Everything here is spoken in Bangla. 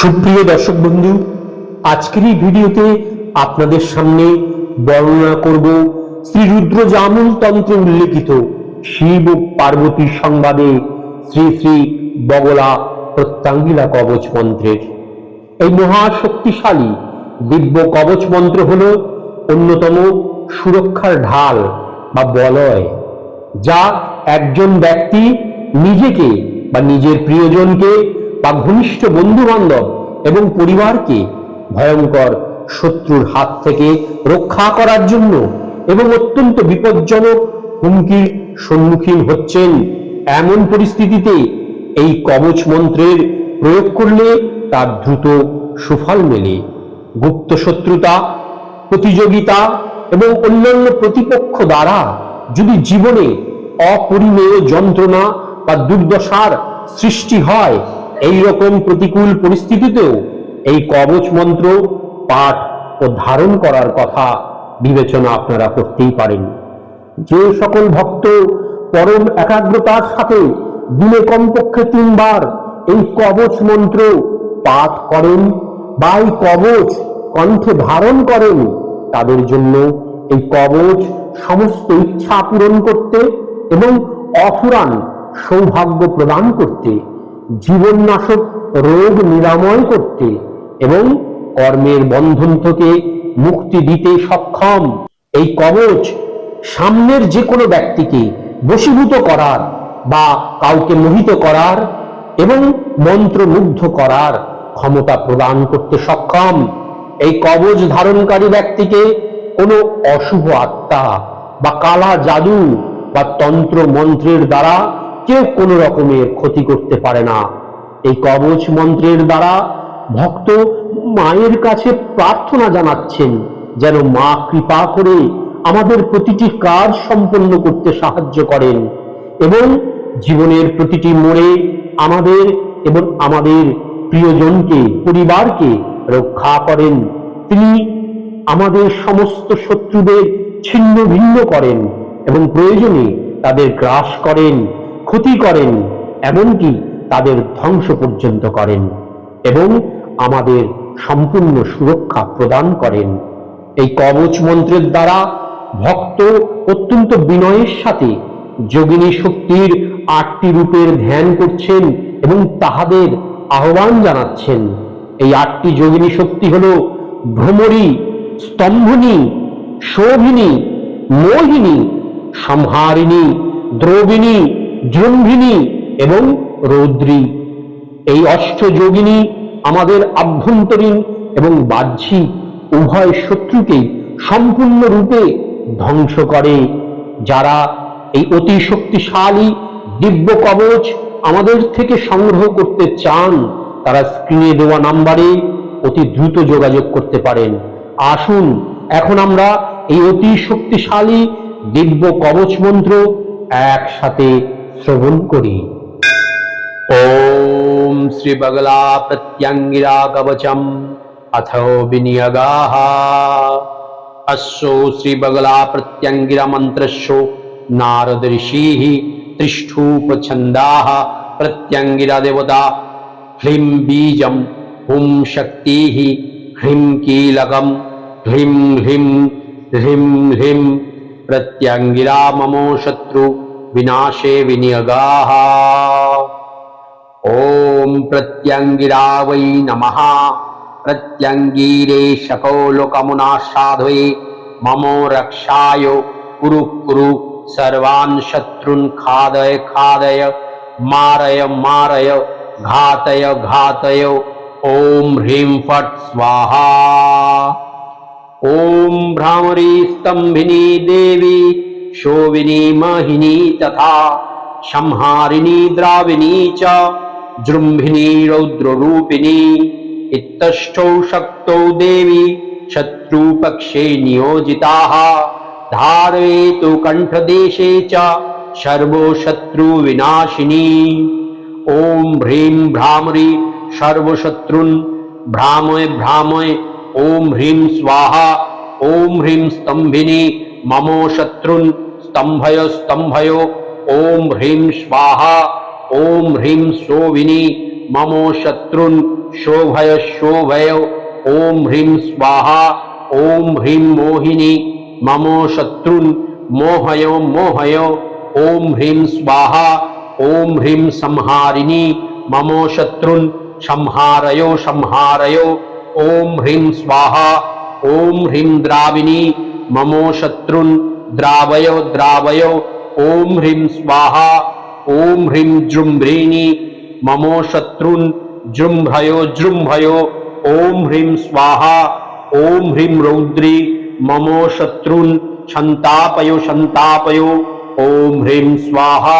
সুপ্রিয় দর্শক বন্ধু, আজকের এই ভিডিওতে আপনাদের সামনে বর্ণনা করব শ্রী রুদ্র জামুল তন্ত্রে উল্লেখিত শিব ও পার্বতী সংবাদে শ্রী শ্রী বগলা প্রত্যাঙ্গিলা কবচ মন্ত্রের। এই মহাশক্তিশালী দিব্য কবচ মন্ত্র হল অন্যতম সুরক্ষার ঢাল বা বলয়, যা একজন ব্যক্তি নিজেকে বা নিজের প্রিয়জনকে বা ঘনিষ্ঠ বন্ধু বান্ধব এবং পরিবারকে ভয়ঙ্কর শত্রুর হাত থেকে রক্ষা করার জন্য এবং অত্যন্ত বিপজ্জনক হুমকির সম্মুখীন হচ্ছেন। এমন পরিস্থিতিতে এই কবচ মন্ত্রের প্রয়োগ করলে তার দ্রুত সুফল মেলে। গুপ্ত শত্রুতা, প্রতিযোগিতা এবং অন্যান্য প্রতিপক্ষ দ্বারা যদি জীবনে অপরিমেয় যন্ত্রণা বা দুর্দশার সৃষ্টি হয় এই রকম প্রতিকূল পরিস্থিতিতেও এই কবচ মন্ত্র পাঠ ও ধারণ করার কথা বিবেচনা আপনারা করতেই পারেন। যে সকল ভক্ত পরম একাগ্রতার সাথে দিনে কমপক্ষে তিনবার এই কবচ মন্ত্র পাঠ করেন বা এই কবচ কণ্ঠে ধারণ করেন, তাদের জন্য এই কবচ সমস্ত ইচ্ছা পূরণ করতে এবং অফুরান সৌভাগ্য প্রদান করতে জীবননাশক রোগ নিরাময় করতে এবং কর্মের বন্ধন থেকে মুক্তি দিতে সক্ষম। এই কবচ সামনের যে কোনো ব্যক্তিকে বশীভূত করার বা কাউকে মোহিত করার এবং মন্ত্রমুগ্ধ করার ক্ষমতা প্রদান করতে সক্ষম। এই কবচ ধারণকারী ব্যক্তিকে কোনো অশুভ আত্মা বা কালা জাদু বা তন্ত্র মন্ত্রের দ্বারা কেউ কোনো রকমের ক্ষতি করতে পারে না। এই কবচ মন্ত্রের দ্বারা ভক্ত মায়ের কাছে প্রার্থনা জানাচ্ছেন, যেন মা কৃপা করে আমাদের প্রতিটি কাজ সম্পন্ন করতে সাহায্য করেন এবং জীবনের প্রতিটি মোড়ে আমাদের এবং আমাদের প্রিয়জনকে, পরিবারকে রক্ষা করেন। তিনি আমাদের সমস্ত শত্রুদের ছিন্ন ভিন্ন করেন এবং প্রয়োজনে তাদের গ্রাস করেন। ক্ষতি করেন, এমনকি তাদের ধ্বংস পর্যন্ত করেন এবং আমাদের সম্পূর্ণ সুরক্ষা প্রদান করেন। এই কবচ মন্ত্রের দ্বারা ভক্ত অত্যন্ত বিনয়ের সাথে যোগিনী শক্তির আটটি রূপের ধ্যান করছেন এবং তাহাদের আহ্বান জানাচ্ছেন। এই আটটি যোগিনী শক্তি হল ভ্রমরী, স্তম্ভনী, শোভিনী, মোহিনী সংহারিণী দ্রবিণী জৃম্ভিনী এবং রৌদ্রী। এই অষ্টযোগিনী আমাদের আভ্যন্তরীণ এবং বাহ্যিক উভয় শত্রুকেই সম্পূর্ণরূপে ধ্বংস করে, যারা এই অতি শক্তিশালী দিব্য কবচ আমাদের থেকে সংগ্রহ করতে চান, তারা স্ক্রিনে দেওয়া নাম্বারে অতি দ্রুত যোগাযোগ করতে পারেন। আসুন, এখন আমরা এই অতি শক্তিশালী দিব্য কবচ মন্ত্র একসাথে শ্রবণ করি ॐ श्रीबगला प्रत्यङ्गिरा कवचम् अथ विनियगाः अश्वो श्रीबगला प्रत्यङ्गिरमन्त्रस्यो नारद ऋषिः त्रिष्ठूपछन्दाः प्रत्यङ्गिरा देवता ह्रीं बीजं हुं शक्तिः ह्रीं कीलकं ह्रीं ह्रीं ह्रीं ह्रीं प्रत्यङ्गिरा ममो शत्रु विनाशे विनियगाः। ॐ प्रत्यङ्गिरा वै नमः। प्रत्यङ्गीरे शकोलोकमुनासाधये मम रक्षाय। कुरु कुरु। सर्वान् शत्रून् खादय खादय। मारय मारय। घातय घातय। ॐ ह्रीं फट् स्वाहा। ॐ भ्रामरी स्तम्भिनी देवी शोभिनी महिनी तथा संहारिणी द्राविणी च जृम्भिणी रौद्ररूपिणी, इत्तष्टौ शक्तौ देवी, शत्रुपक्षे नियोजिताः धारयेतु कण्ठदेशे च सर्वो शत्रुविनाशिनी। ॐ ह्रीं भ्रामरी सर्वशत्रुन् भ्रामय भ्रामय, ॐ ह्रीं स्वाहा, ॐ ह्रीं स्तम्भिनी মমো শত্রুন স্তম্ভয় স্তম্ভয় ওম হ্রিম স্বাহা ওম হ্রিম শোভিনী মমো শত্রুন শোভয় শোভয় ওম হ্রিম স্বাহা ওম হ্রিম মোহিনী মমো শত্রুন মোহয় মোহয় ওম হ্রিম স্বাহা ওম হ্রিম সংহারিণী মমো শত্রুন সংহারয় সংহারয় ওম হ্রিম স্বাহা ওম হ্রিম দ্রাবিণী मम शत्रुन् द्रावय द्रावय ॐ ह्रीं स्वाहा ॐ ह्रीं जृम्भ्रीणि मम शत्रुन् जृम्भयो जृम्भयो ॐ ह्रीं स्वाहा ॐ ह्रीं रौद्री, ममो शत्रुन् सन्तापयो सन्तापयो ॐ ह्रीं स्वाहा।